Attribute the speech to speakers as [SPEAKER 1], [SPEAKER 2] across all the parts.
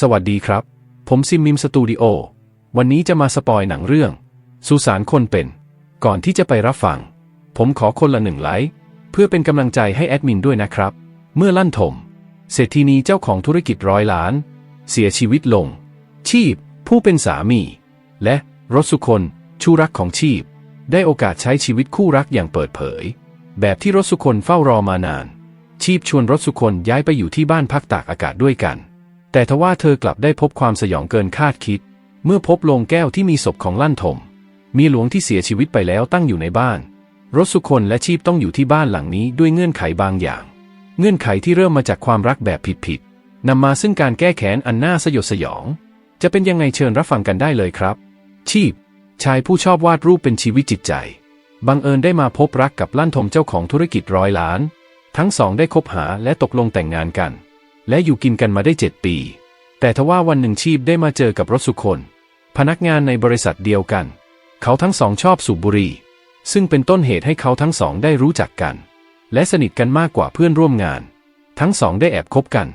[SPEAKER 1] สวัสดีครับ ผมซิมมิมสตูดิโอ วันนี้จะมาสปอยหนังเรื่อง สุสานคนเป็น ก่อนที่จะไปรับฟัง ผมขอคนละหนึ่งไลค์ เพื่อเป็นกำลังใจให้แอดมินด้วยนะครับ เมื่อลั่นถม เศรษฐีนีเจ้าของธุรกิจร้อยล้าน เสียชีวิตลง ชีพ ผู้เป็นสามี และรสสุคนชูรักของชีพ ได้โอกาสใช้ชีวิตคู่รักอย่างเปิดเผย แบบที่รสสุคนเฝ้ารอมานาน ชีพชวนรสสุคนย้ายไปอยู่ที่บ้านพักตากอากาศด้วยกัน แต่ทว่าเธอกลับได้พบความสยองเกินคาดคิด เมื่อพบโลงแก้วที่มีศพของลั่นถม มีหลวงที่เสียชีวิตไปแล้วตั้งอยู่ในบ้าน รสสุคนและชีพต้องอยู่ที่บ้านหลังนี้ด้วยเงื่อนไขบางอย่าง เงื่อนไขที่เริ่มมาจากความรักแบบผิดๆนำมาซึ่งการแก้แค้นอันน่าสยดสยอง จะเป็นยังไงเชิญรับฟังกันได้เลยครับ ชีพ ชายผู้ชอบวาดรูปเป็นชีวิตจิตใจบังเอิญได้มาพบรักกับลั่นทมเจ้าของธุรกิจร้อยล้าน ทั้งสองได้คบหาและตกลงแต่งงานกัน และอยู่กินกันมาได้เจ็ดปี แต่ทว่าวันหนึ่งชีพได้มาเจอกับรถสุคน พนักงานในบริษัทเดียวกัน เขาทั้งสองชอบสูบบุหรี่ ซึ่งเป็นต้นเหตุให้เขาทั้งสองได้รู้จักกัน และสนิทกันมากกว่าเพื่อนร่วมงาน ทั้งสองได้แอบคบกัน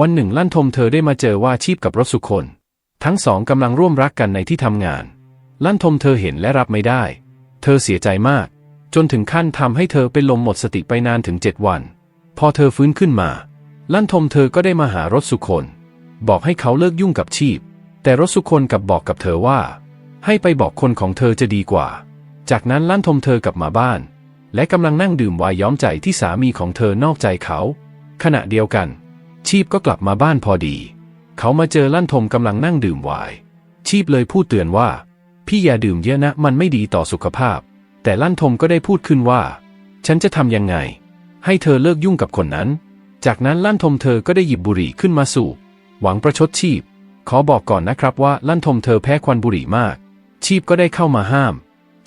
[SPEAKER 1] วันหนึ่งลั่นทมเธอได้มาเจอว่าชีพกับรถสุคน ทั้งสองกำลังร่วมรักกันในที่ทำงาน ลั่นทมเธอเห็นและรับไม่ได้ เธอเสียใจมาก จนถึงขั้นทำให้เธอเป็นลมหมดสติไปนานถึงเจ็ดวัน พอเธอฟื้นขึ้นมา ลั่นทมเธอก็ได้มาหารถสุคน บอกให้เขาเลิกยุ่งกับชีพ แต่รถสุคนกลับบอกกับเธอว่า ให้ไปบอกคนของเธอจะดีกว่า จากนั้นลั่นทมเธอกลับมาบ้าน และกำลังนั่งดื่มวน์ย้อมใจที่สามีของเธอนอกใจเขา ขณะเดียวกัน ชีพก็กลับมาบ้านพอดี เขามาเจอลั่นทมกำลังนั่งดื่มวน์ชีพเลยพูดเตือนว่า พี่อย่าดื่มเยอะนะมันไม่ดีต่อสุขภาพ แต่ลั่นทมก็ได้พูดขึ้นว่า ฉันจะทำยังไง ให้เธอเลิกยุ่งกับคนนั้น จากนั้นลั่นทมเธอก็ได้หยิบบุหรี่ขึ้นมาสูบหวังประชดชีพ ขอบอกก่อนนะครับว่าลั่นทมเธอแพ้ควันบุหรี่มาก ชีพก็ได้เข้ามาห้าม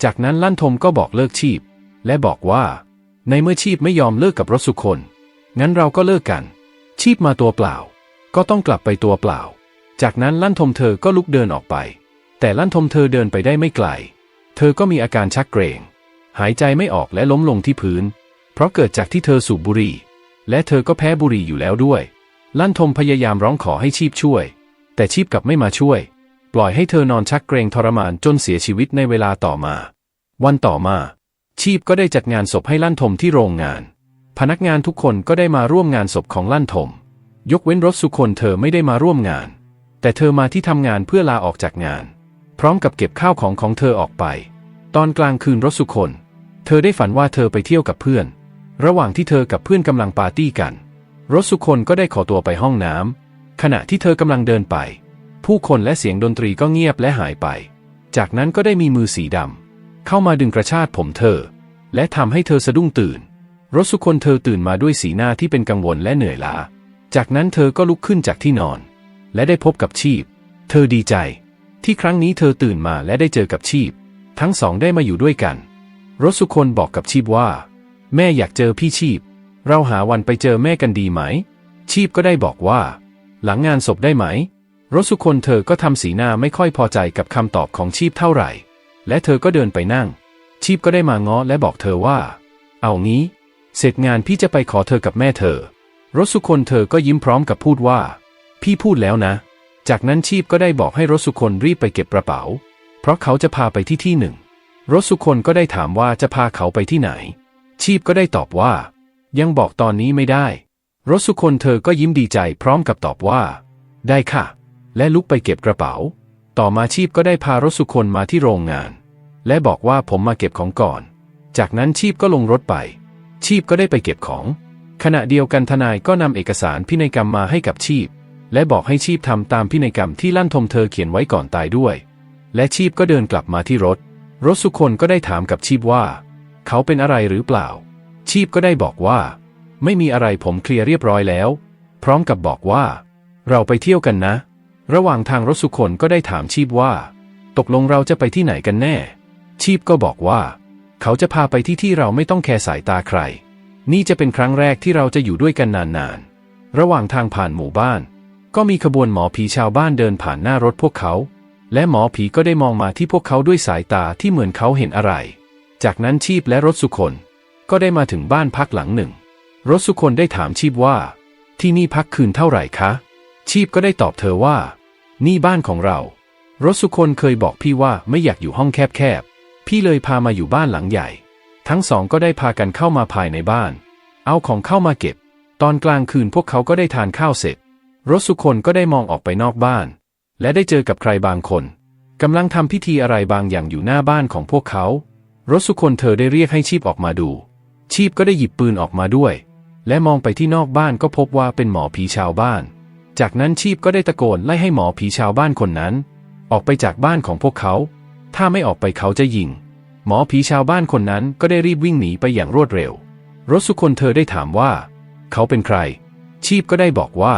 [SPEAKER 1] จากนั้นลั่นทมก็บอกเลิกชีพ และบอกว่า ในเมื่อชีพไม่ยอมเลิกกับรถสุคน งั้นเราก็เลิกกัน ชีพมาตัวเปล่า ก็ต้องกลับไปตัวเปล่า จากนั้นลั่นทมเธอก็ลุกเดินออกไป แต่ลั่นทมเธอเดินไปได้ไม่ไกล เธอก็มีอาการชักเกรงหายใจไม่ออกและล้มลงที่พื้น เพราะเกิดจากที่เธอสูบบุหรี่ และเธอก็แพ้บุหรี่อยู่แล้วด้วย ลั่นทมพยายามร้องขอให้ชีพช่วย แต่ชีพกลับไม่มาช่วย ปล่อยให้เธอนอนชักเกรงทรมานจนเสียชีวิตในเวลาต่อมา วันต่อมา ชีพก็ได้จัดงานศพให้ลั่นทมที่โรงงาน พนักงานทุกคนก็ได้มาร่วมงานศพของลั่นทม ยกเว้นรถสุคนเธอไม่ได้มาร่วมงาน แต่เธอมาที่ทำงานเพื่อลาออกจากงาน พร้อมกับเก็บข้าวของของเธอออกไป ตอนกลางคืนรถสุคน เธอได้ฝันว่าเธอไปเที่ยวกับเพื่อน ระหว่างที่เธอกับเพื่อนกำลังปาร์ตี้กัน รถสุคนก็ได้ขอตัวไปห้องน้ำขณะที่เธอกำลังเดินไป ผู้คนและเสียงดนตรีก็เงียบและหายไป จากนั้นก็ได้มีมือสีดำเข้ามาดึงกระชากผมเธอ และทำให้เธอสะดุ้งตื่น รถสุคนเธอตื่นมาด้วยสีหน้าที่เป็นกังวลและเหนื่อยล้า จากนั้นเธอก็ลุกขึ้นจากที่นอน และได้พบกับชีพ เธอดีใจ ที่ครั้งนี้เธอตื่นมาและได้เจอกับชีพ ทั้งสองได้มาอยู่ด้วยกัน รถสุคนบอกกับชีพว่า แม่อยากเจอพี่ชีพ เราหาวันไปเจอแม่กันดีไหม ชีพก็ได้บอกว่า หลังงานศพได้ไหม รสุคนเธอก็ทำสีหน้าไม่ค่อยพอใจกับคำตอบของชีพเท่าไหร่ และเธอก็เดินไปนั่ง ชีพก็ได้มาง้อและบอกเธอว่า เอางี้ เสร็จงานพี่จะไปขอเธอกับแม่เธอ รสุคนเธอก็ยิ้มพร้อมกับพูดว่า พี่พูดแล้วนะ จากนั้นชีพก็ได้บอกให้รสุคนรีบไปเก็บกระเป๋า เพราะเขาจะพาไปที่ที่หนึ่งรสุคนก็ได้ถามว่าจะพาเขาไปที่ไหน ชีพก็ได้ตอบว่า ยังบอกตอนนี้ไม่ได้รถสุคนเธอก็ยิ้มดีใจพร้อมกับตอบว่า ได้ค่ะ และลุกไปเก็บกระเป๋า ต่อมาชีพก็ได้พารถสุคนมาที่โรงงาน และบอกว่าผมมาเก็บของก่อน จากนั้นชีพก็ลงรถไป ชีพก็ได้ไปเก็บของ ขณะเดียวกันทนายก็นำเอกสารพินัยกรรมมาให้กับชีพ และบอกให้ชีพทำตามพินัยกรรมที่ลั่นทมเธอเขียนไว้ก่อนตายด้วย และชีพก็เดินกลับมาที่รถรถสุคนก็ได้ถามกับชีพว่า เขาเป็นอะไรหรือเปล่า ชีพก็ได้บอกว่า ไม่มีอะไรผมเคลียร์เรียบร้อยแล้ว พร้อมกับบอกว่า เราไปเที่ยวกันนะ ระหว่างทางรถสุคนก็ได้ถามชีพว่า ตกลงเราจะไปที่ไหนกันแน่ ชีพก็บอกว่า เขาจะพาไปที่ที่เราไม่ต้องแคร์สายตาใคร นี่จะเป็นครั้งแรกที่เราจะอยู่ด้วยกันนานๆ ระหว่างทางผ่านหมู่บ้าน ก็มีขบวนหมอผีชาวบ้านเดินผ่านหน้ารถพวกเขา และหมอผีก็ได้มองมาที่พวกเขาด้วยสายตาที่เหมือนเขาเห็นอะไร จากนั้นชีพและรถสุคน ก็ได้มาถึงบ้านพักหลังหนึ่ง รถสุคนได้ถามชีพว่า ที่นี่พักคืนเท่าไหร่คะ ชีพก็ได้ตอบเธอว่า นี่บ้านของเรา รถสุคนเคยบอกพี่ว่าไม่อยากอยู่ห้องแคบๆ พี่เลยพามาอยู่บ้านหลังใหญ่ ทั้งสองก็ได้พากันเข้ามาภายในบ้าน เอาของเข้ามาเก็บ ตอนกลางคืนพวกเขาก็ได้ทานข้าวเสร็จ รถสุคนก็ได้มองออกไปนอกบ้าน และได้เจอกับใครบางคนกำลังทำพิธีอะไรบางอย่างอยู่หน้าบ้านของพวกเขา รถสุคนเธอได้เรียกให้ชีพออกมาดู ชีพก็ได้หยิบปืนออกมาด้วย และมองไปที่นอกบ้านก็พบว่าเป็นหมอผีชาวบ้าน จากนั้นชีพก็ได้ตะโกนไล่ให้หมอผีชาวบ้านคนนั้น ออกไปจากบ้านของพวกเขา ถ้าไม่ออกไปเขาจะยิง หมอผีชาวบ้านคนนั้นก็ได้รีบวิ่งหนีไปอย่างรวดเร็ว รถสุคนเธอได้ถามว่า เขาเป็นใคร ชีพก็ได้บอกว่า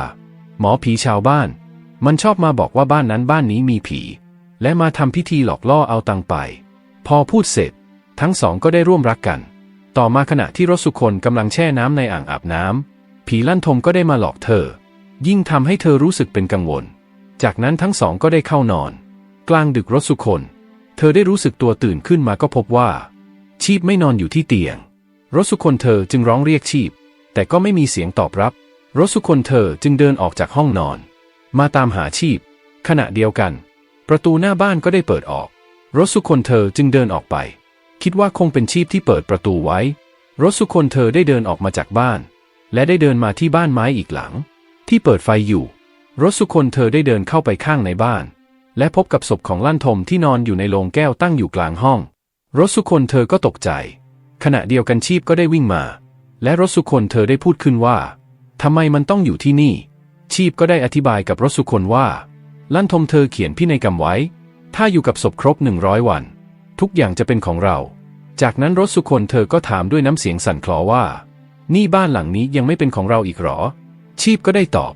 [SPEAKER 1] หมอผีชาวบ้าน มันชอบมาบอกว่าบ้านนั้นบ้านนี้มีผี และมาทำพิธีหลอกล่อเอาตังไป พอพูดเสร็จ ทั้งสองก็ได้ร่วมรักกัน ต่อมาขณะที่รสุคนกำลังแช่น้ำในอ่างอาบน้ำผีลั่นทมก็ได้มาหลอกเธอ ยิ่งทำให้เธอรู้สึกเป็นกังวล จากนั้นทั้งสองก็ได้เข้านอน กลางดึกรสุคน เธอได้รู้สึกตัวตื่นขึ้นมาก็พบว่า ชีพไม่นอนอยู่ที่เตียง รสุคนเธอจึงร้องเรียกชีพ แต่ก็ไม่มีเสียงตอบรับ รสุคนเธอจึงเดินออกจากห้องนอน มาตามหาชีพ ขณะเดียวกัน ประตูหน้าบ้านก็ได้เปิดออก รสุคนเธอจึงเดินออกไป คิดว่าคงเป็นชีพที่เปิดประตูไว้ รถสุคนเธอได้เดินออกมาจากบ้าน และได้เดินมาที่บ้านไม้อีกหลัง ที่เปิดไฟอยู่ รถสุคนเธอได้เดินเข้าไปข้างในบ้าน และพบกับศพของลั่นทมที่นอนอยู่ในโรงแก้วตั้งอยู่กลางห้อง รถสุคนเธอก็ตกใจ ขณะเดียวกันชีพก็ได้วิ่งมา และรถสุคนเธอได้พูดขึ้นว่าทำไมมันต้องอยู่ที่นี่ ชีพก็ได้อธิบายกับรถสุคนว่า ลั่นทมเธอเขียนพินัยกรรมไว้ ถ้าอยู่กับศพครบหนึ่งร้อยวัน ทุกอย่างจะเป็นของเรา จากนั้นรถสุคนเธอก็ถามด้วยน้ำเสียงสั่นคลอว่า นี่บ้านหลังนี้ยังไม่เป็นของเราอีกหรอ ชีพก็ได้ตอบ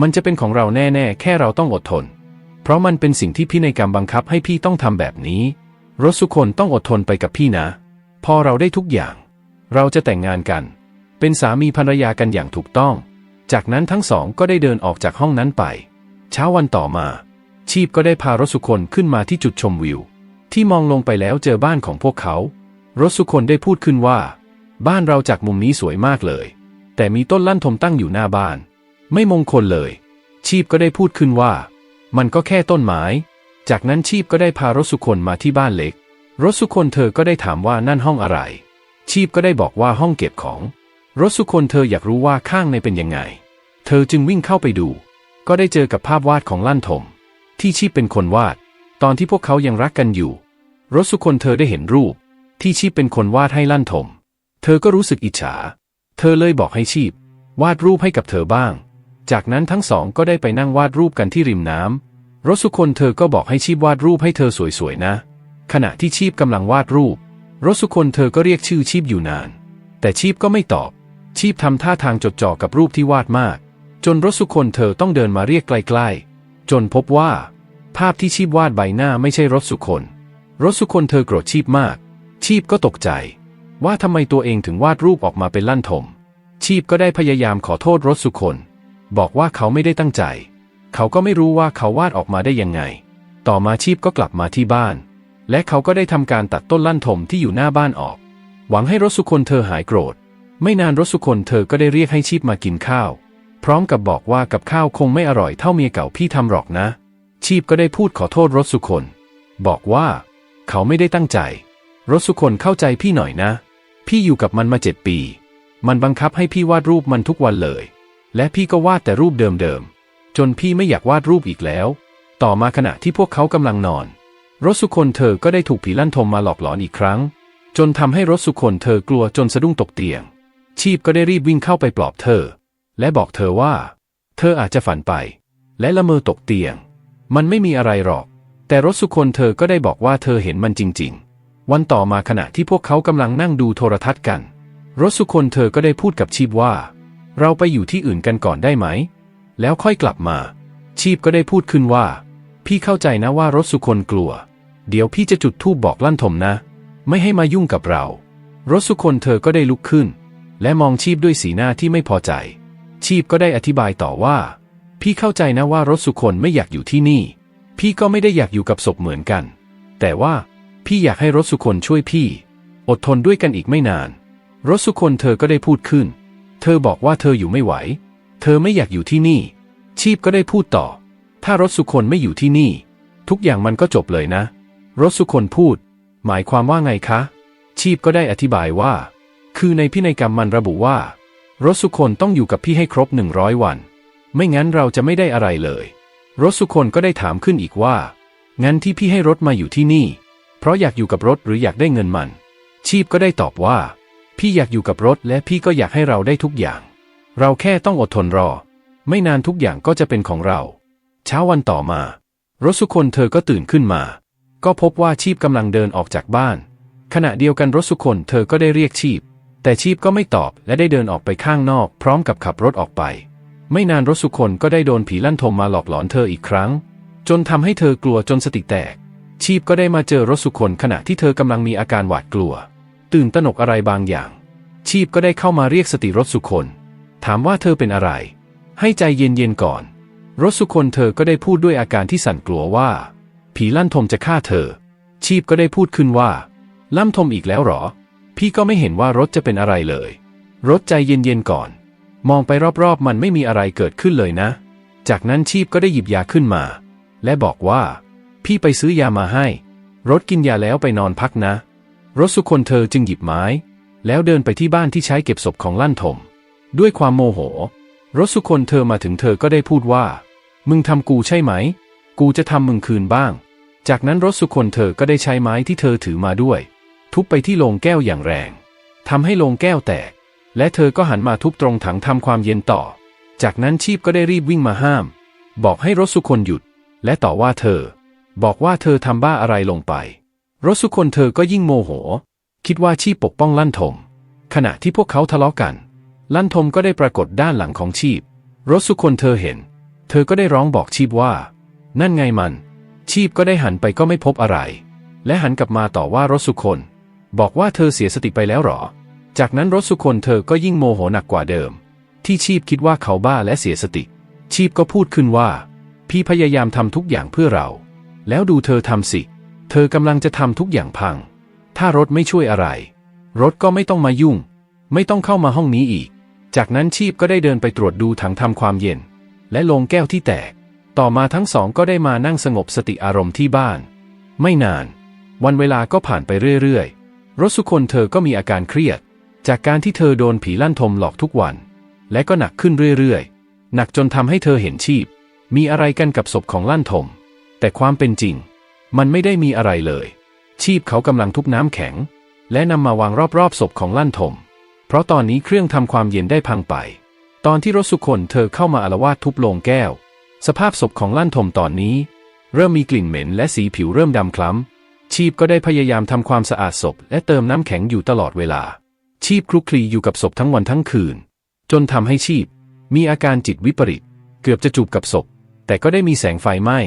[SPEAKER 1] มันจะเป็นของเราแน่ๆ แค่เราต้องอดทน เพราะมันเป็นสิ่งที่พินัยกรรมบังคับให้พี่ต้องทำแบบนี้ รถสุคนต้องอดทนไปกับพี่นะ พอเราได้ทุกอย่าง เราจะแต่งงานกัน เป็นสามีภรรยากันอย่างถูกต้อง จากนั้นทั้งสองก็ได้เดินออกจากห้องนั้นไป เช้าวันต่อมา ชีพก็ได้พารถสุคนขึ้นมาที่จุดชมวิว ที่มองลงไปแล้วเจอบ้านของพวกเขารสุคนได้พูดขึ้นว่า บ้านเราจากมุมนี้สวยมากเลย แต่มีต้นลั่นทมตั้งอยู่หน้าบ้าน ไม่มงคลเลย ชีพก็ได้พูดขึ้นว่า มันก็แค่ต้นไม้ จากนั้นชีพก็ได้พารสุคนมาที่บ้านเล็กรสุคนเธอก็ได้ถามว่านั่นห้องอะไร ชีพก็ได้บอกว่าห้องเก็บของรสุคนเธออยากรู้ว่าข้างในเป็นยังไง เธอจึงวิ่งเข้าไปดู ก็ได้เจอกับภาพวาดของลั่นทม ที่ชีพเป็นคนวาด ตอนที่พวกเขายังรักกันอยู่ รสุคนเธอได้เห็นรูป ที่ชีพเป็นคนวาดให้ลั่นทม เธอก็รู้สึกอิจฉา เธอเลยบอกให้ชีพ วาดรูปให้กับเธอบ้าง จากนั้นทั้งสองก็ได้ไปนั่งวาดรูปกันที่ริมน้ำรสุคนเธอก็บอกให้ชีพวาดรูปให้เธอสวยๆนะ ขณะที่ชีพกำลังวาดรูปรสุคนเธอก็เรียกชื่อชีพอยู่นาน แต่ชีพก็ไม่ตอบ ชีพทำท่าทางจดจ่อกับรูปที่วาดมาก จนรสุคนเธอต้องเดินมาเรียกใกล้ๆ จนพบว่า ภาพที่ชีพวาดใบหน้าไม่ใช่รสุคน รสุคนเธอโกรธชีพมาก ชีพก็ตกใจ ว่าทำไมตัวเองถึงวาดรูปออกมาเป็นลั่นทม ชีพก็ได้พยายามขอโทษรสุคน บอกว่าเขาไม่ได้ตั้งใจ เขาก็ไม่รู้ว่าเขาวาดออกมาได้ยังไง ต่อมาชีพก็กลับมาที่บ้าน และเขาก็ได้ทำการตัดต้นลั่นทมที่อยู่หน้าบ้านออก หวังให้รสุคนเธอหายโกรธ ไม่นานรสุคนเธอก็ได้เรียกให้ชีพมากินข้าว พร้อมกับบอกว่ากับข้าวคงไม่อร่อยเท่าเมียเก่าพี่ทำหรอกนะ ชีพก็ได้พูดขอโทษรสุคน บอกว่า เขาไม่ได้ตั้งใจรถสุคนเข้าใจพี่หน่อยนะ พี่อยู่กับมันมาเจ็ดปี มันบังคับให้พี่วาดรูปมันทุกวันเลย และพี่ก็วาดแต่รูปเดิมๆ จนพี่ไม่อยากวาดรูปอีกแล้ว ต่อมาขณะที่พวกเขากำลังนอนรถสุคนเธอก็ได้ถูกผีลั่นทมมาหลอกหลอนอีกครั้ง จนทำให้รถสุคนเธอกลัวจนสะดุ้งตกเตียง ชีพก็ได้รีบวิ่งเข้าไปปลอบเธอ และบอกเธอว่า เธออาจจะฝันไป และละเมอตกเตียง มันไม่มีอะไรหรอก แต่รถสุคนเธอก็ได้บอกว่าเธอเห็นมันจริง ๆ วันต่อมาขณะที่พวกเขากำลังนั่งดูโทรทัศน์กัน รถสุคนเธอก็ได้พูดกับชีพว่า เราไปอยู่ที่อื่นกันก่อนได้ไหม แล้วค่อยกลับมา ชีพก็ได้พูดขึ้นว่า พี่เข้าใจนะว่ารถสุคนกลัว เดี๋ยวพี่จะจุดธูปบอกลั่นทมนะ ไม่ให้มายุ่งกับเรา รถสุคนเธอก็ได้ลุกขึ้น และมองชีพด้วยสีหน้าที่ไม่พอใจ ชีพก็ได้อธิบายต่อว่า พี่เข้าใจนะว่ารถสุคนไม่อยากอยู่ที่นี่ พี่ก็ไม่ได้อยากอยู่กับศพเหมือนกัน แต่ว่าพี่อยากให้รถสุคนช่วยพี่ อดทนด้วยกันอีกไม่นาน รถสุคนเธอก็ได้พูดขึ้น เธอบอกว่าเธออยู่ไม่ไหว เธอไม่อยากอยู่ที่นี่ ชีพก็ได้พูดต่อ ถ้ารถสุคนไม่อยู่ที่นี่ ทุกอย่างมันก็จบเลยนะ รถสุคนพูด หมายความว่าไงคะ ชีพก็ได้อธิบายว่า คือในพินัยกรรมมันระบุว่า รถสุคนต้องอยู่กับพี่ให้ครบหนึ่งร้อยวัน ไม่งั้นเราจะไม่ได้อะไรเลย รถสุคนก็ได้ถามขึ้นอีกว่า งั้นที่พี่ให้รถมาอยู่ที่นี่ เพราะอยากอยู่กับรถหรืออยากได้เงินมัน ชีพก็ได้ตอบว่า พี่อยากอยู่กับรถและพี่ก็อยากให้เราได้ทุกอย่าง เราแค่ต้องอดทนรอ ไม่นานทุกอย่างก็จะเป็นของเรา เช้าวันต่อมา รถสุคนเธอก็ตื่นขึ้นมา ก็พบว่าชีพกำลังเดินออกจากบ้าน ขณะเดียวกันรถสุคนเธอก็ได้เรียกชีพ แต่ชีพก็ไม่ตอบและได้เดินออกไปข้างนอก พร้อมกับขับรถออกไป ไม่นานรสุคนก็ได้โดนผีลั่นทมมาหลอกหลอนเธออีกครั้ง จนทำให้เธอกลัวจนสติแตก ชีพก็ได้มาเจอรสุคนขณะที่เธอกำลังมีอาการหวาดกลัว ตื่นตระหนกอะไรบางอย่าง ชีพก็ได้เข้ามาเรียกสติรสุคนถามว่าเธอเป็นอะไร ให้ใจเย็นๆก่อน รสุคนเธอก็ได้พูดด้วยอาการที่สั่นกลัวว่า ผีลั่นทมจะฆ่าเธอ ชีพก็ได้พูดขึ้นว่า ลั่นทมอีกแล้วหรอ พี่ก็ไม่เห็นว่ารถจะเป็นอะไรเลย รถใจเย็นๆก่อน มองไปรอบๆ มันไม่มีอะไรเกิดขึ้นเลยนะ จากนั้นชีพก็ได้หยิบยาขึ้นมา และบอกว่า พี่ไปซื้อยามาให้ รถกินยาแล้วไปนอนพักนะ รถสุคนเธอจึงหยิบไม้ แล้วเดินไปที่บ้านที่ใช้เก็บศพของลั่นทมด้วยความโมโห รถสุคนเธอมาถึงเธอก็ได้พูดว่า มึงทำกูใช่ไหม กูจะทำมึงคืนบ้าง จากนั้นรถสุคนเธอก็ได้ใช้ไม้ที่เธอถือมาด้วย ทุบไปที่โลงแก้วอย่างแรงทำให้โลงแก้วแตก และเธอก็หันมาทุบตรงถังทำความเย็นต่อ จากนั้นชีพก็ได้รีบวิ่งมาห้าม บอกให้รถสุคนหยุด และต่อว่าเธอ บอกว่าเธอทำบ้าอะไรลงไป รถสุคนเธอก็ยิ่งโมโห คิดว่าชีพปกป้องลั่นทม ขณะที่พวกเขาทะเลาะกัน ลั่นทมก็ได้ปรากฏด้านหลังของชีพ รถสุคนเธอเห็น เธอก็ได้ร้องบอกชีพว่า นั่นไงมัน ชีพก็ได้หันไปก็ไม่พบอะไร และหันกลับมาต่อว่ารถสุคน บอกว่าเธอเสียสติไปแล้วหรอ จากนั้นรถสุคนเธอก็ยิ่งโมโหหนักกว่าเดิม ที่ชีพคิดว่าเขาบ้าและเสียสติ ชีพก็พูดขึ้นว่า พี่พยายามทำทุกอย่างเพื่อเรา แล้วดูเธอทำสิ เธอกำลังจะทำทุกอย่างพัง ถ้ารถไม่ช่วยอะไร รถก็ไม่ต้องมายุ่ง ไม่ต้องเข้ามาห้องนี้อีก จากนั้นชีพก็ได้เดินไปตรวจดูถังทำความเย็น และลงแก้วที่แตก ต่อมาทั้งสองก็ได้มานั่งสงบสติอารมณ์ที่บ้าน ไม่นาน วันเวลาก็ผ่านไปเรื่อยๆรถสุคนเธอก็มีอาการเครียด จากการที่เธอโดนผีลั่นทมหลอกทุกวัน และก็หนักขึ้นเรื่อยๆ หนักจนทำให้เธอเห็นชีพ มีอะไรกันกับศพของลั่นทม แต่ความเป็นจริง มันไม่ได้มีอะไรเลย ชีพเขากำลังทุบน้ำแข็ง และนำมาวางรอบๆศพของลั่นทม เพราะตอนนี้เครื่องทำความเย็นได้พังไป ตอนที่รถสุคนเธอเข้ามาอารวาสทุบโลงแก้ว สภาพศพของลั่นทมตอนนี้ เริ่มมีกลิ่นเหม็นและสีผิวเริ่มดำคล้ำชีพก็ได้พยายามทำความสะอาดศพและเติมน้ำแข็งอยู่ตลอดเวลา ชีพคลุกคลีอยู่กับศพทั้งวันทั้งคืน จนทำให้ชีพ มีอาการจิตวิปริต เกือบจะจูบกับศพ แต่ก็ได้มีแสงไฟไหม้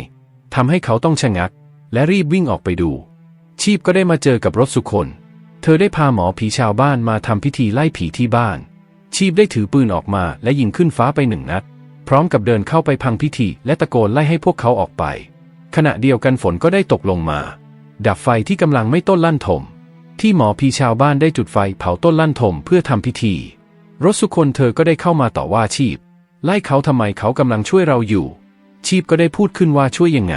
[SPEAKER 1] ทำให้เขาต้องชะงัก และรีบวิ่งออกไปดู ชีพก็ได้มาเจอกับรถสุคน เธอได้พาหมอผีชาวบ้านมาทำพิธีไล่ผีที่บ้าน ชีพได้ถือปืนออกมาและยิงขึ้นฟ้าไปหนึ่งนัด พร้อมกับเดินเข้าไปพังพิธี และตะโกนไล่ให้พวกเขาออกไป ขณะเดียวกันฝนก็ได้ตกลงมา ดับไฟที่กำลังไม่ต้นลั่นทม ที่หมอพีชาวบ้านได้จุดไฟเผาต้นลั่นทมเพื่อทำพิธีรถสุคนเธอก็ได้เข้ามาต่อว่าชีพ ไล่เขาทำไมเขากำลังช่วยเราอยู่ ชีพก็ได้พูดขึ้นว่าช่วยยังไง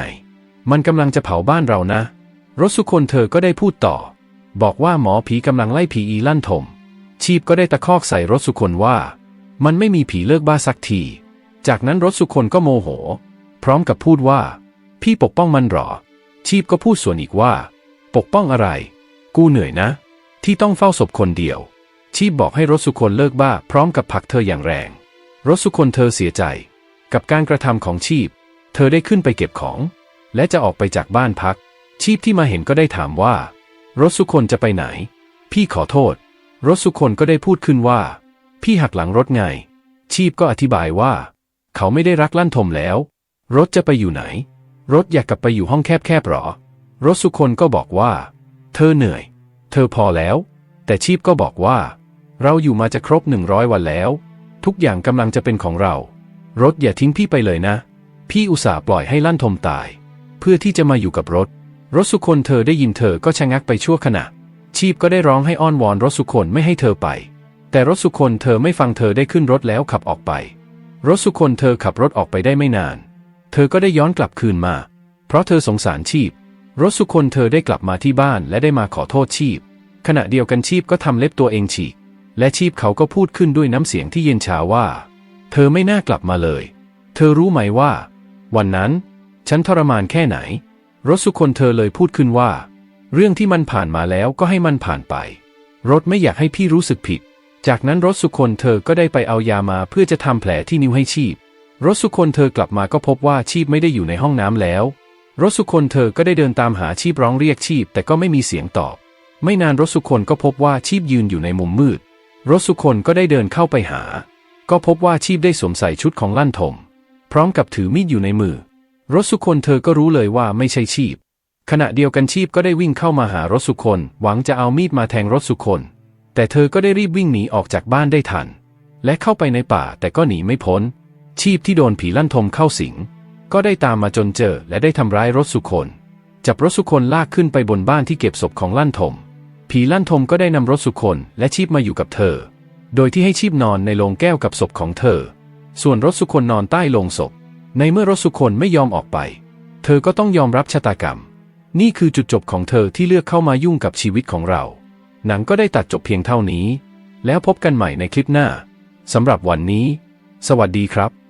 [SPEAKER 1] มันกำลังจะเผาบ้านเรานะรถสุคนเธอก็ได้พูดต่อ บอกว่าหมอผีกำลังไล่ผีอีลั่นทม ชีพก็ได้ตะคอกใส่รถสุคนว่า มันไม่มีผีเลิกบ้าสักที จากนั้นรถสุคนก็โมโห พร้อมกับพูดว่า พี่ปกป้องมันหรอ ชีพก็พูดส่วนอีกว่า ปกป้องอะไร กูเหนื่อยนะ ที่ต้องเฝ้าศพคนเดียว ชีพบอกให้รถสุคนเลิกบ้าพร้อมกับผลักเธออย่างแรง รถสุคนเธอเสียใจ กับการกระทำของชีพ เธอได้ขึ้นไปเก็บของ และจะออกไปจากบ้านพัก ชีพที่มาเห็นก็ได้ถามว่า รถสุคนจะไปไหน พี่ขอโทษ รถสุคนก็ได้พูดขึ้นว่า พี่หักหลังรถไง ชีพก็อธิบายว่า เขาไม่ได้รักลั่นทมแล้ว รถจะไปอยู่ไหน รถอยากกลับไปอยู่ห้องแคบๆหรอ รถสุคนก็บอกว่า เธอเหนื่อย เธอพอแล้ว แต่ชีพก็บอกว่า เราอยู่มาจะครบหนึ่งร้อยวันแล้ว ทุกอย่างกำลังจะเป็นของเรา รถอย่าทิ้งพี่ไปเลยนะ พี่อุตส่าห์ปล่อยให้ลั่นทมตาย เพื่อที่จะมาอยู่กับรถ รถสุคนเธอได้ยินเธอก็ชะงักไปชั่วขณะ ชีพก็ได้ร้องให้อ้อนวอนรถสุคนไม่ให้เธอไป แต่รถสุคนเธอไม่ฟังเธอได้ขึ้นรถแล้วขับออกไป รถสุคนเธอขับรถออกไปได้ไม่นาน เธอก็ได้ย้อนกลับคืนมา เพราะเธอสงสารชีพ รสุคนเธอได้กลับมาที่บ้านและได้มาขอโทษชีพ ขณะเดียวกันชีพก็ทำเล็บตัวเองฉีก และชีพเขาก็พูดขึ้นด้วยน้ำเสียงที่เย็นชาว่า เธอไม่น่ากลับมาเลย เธอรู้ไหมว่า วันนั้น ฉันทรมานแค่ไหน รสุคนเธอเลยพูดขึ้นว่า เรื่องที่มันผ่านมาแล้วก็ให้มันผ่านไป รถไม่อยากให้พี่รู้สึกผิด จากนั้นรสุคนเธอก็ได้ไปเอายามาเพื่อจะทำแผลที่นิ้วให้ชีพ รสุคนเธอกลับมาก็พบว่าชีพไม่ได้อยู่ในห้องน้ำแล้ว รสุคนเธอก็ได้เดินตามหาชีพร้องเรียกชีพแต่ก็ไม่มีเสียงตอบ ไม่นานรสุคนก็พบว่าชีพยืนอยู่ในมุมมืดรสุคนก็ได้เดินเข้าไปหา ก็พบว่าชีพได้สวมใส่ชุดของลั่นทม พร้อมกับถือมีดอยู่ในมือ รสุคนเธอก็รู้เลยว่าไม่ใช่ชีพ ขณะเดียวกันชีพก็ได้วิ่งเข้ามาหารสุคนหวังจะเอามีดมาแทงรสุคนแต่เธอก็ได้รีบวิ่งหนีออกจากบ้านได้ทัน และเข้าไปในป่าแต่ก็หนีไม่พ้น ชีพที่โดนผีลั่นทมเข้าสิง ก็ได้ตามมาจนเจอและได้ทำร้ายรถสุคน จับรถสุคนลากขึ้นไปบนบ้านที่เก็บศพของลั่นทม ผีลั่นทมก็ได้นำรถสุคนและชีพมาอยู่กับเธอ โดยที่ให้ชีพนอนในโลงแก้วกับศพของเธอ ส่วนรถสุคนนอนใต้โลงศพ ในเมื่อรถสุคนไม่ยอมออกไป เธอก็ต้องยอมรับชะตากรรม นี่คือจุดจบของเธอที่เลือกเข้ามายุ่งกับชีวิตของเรา หนังก็ได้ตัดจบเพียงเท่านี้ แล้วพบกันใหม่ในคลิปหน้าสำหรับวันนี้ สวัสดีครับ